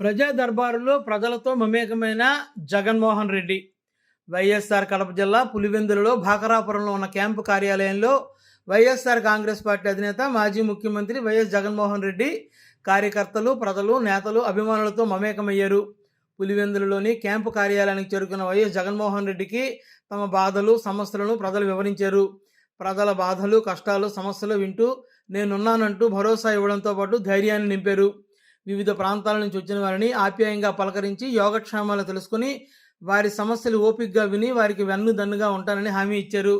ప్రజా దర్బారులో ప్రజలతో మమేకమైన జగన్మోహన్ రెడ్డి. వైఎస్ఆర్ కడప జిల్లా పులివెందులలో భాకరాపురంలో ఉన్న క్యాంపు కార్యాలయంలో వైఎస్ఆర్ కాంగ్రెస్ పార్టీ అధినేత మాజీ ముఖ్యమంత్రి వైఎస్ జగన్మోహన్ రెడ్డి కార్యకర్తలు ప్రజలు నేతలు అభిమానులతో మమేకమయ్యారు. పులివెందులలోని క్యాంపు కార్యాలయానికి చేరుకున్న వైఎస్ జగన్మోహన్ రెడ్డికి తమ బాధలు సమస్యలను ప్రజలు వివరించారు. ప్రజల బాధలు కష్టాలు సమస్యలు వింటూ నేనున్నానంటూ భరోసా ఇవ్వడంతో పాటు ధైర్యాన్ని నింపారు. వివిధ ప్రాంతాల నుంచి వచ్చిన వారిని ఆప్యాయంగా పలకరించి యోగక్షేమాలు తెలుసుకుని వారి సమస్యలు ఓపికగా విని వారికి వెన్ను దన్నుగా ఉంటానని హామీ ఇచ్చారు.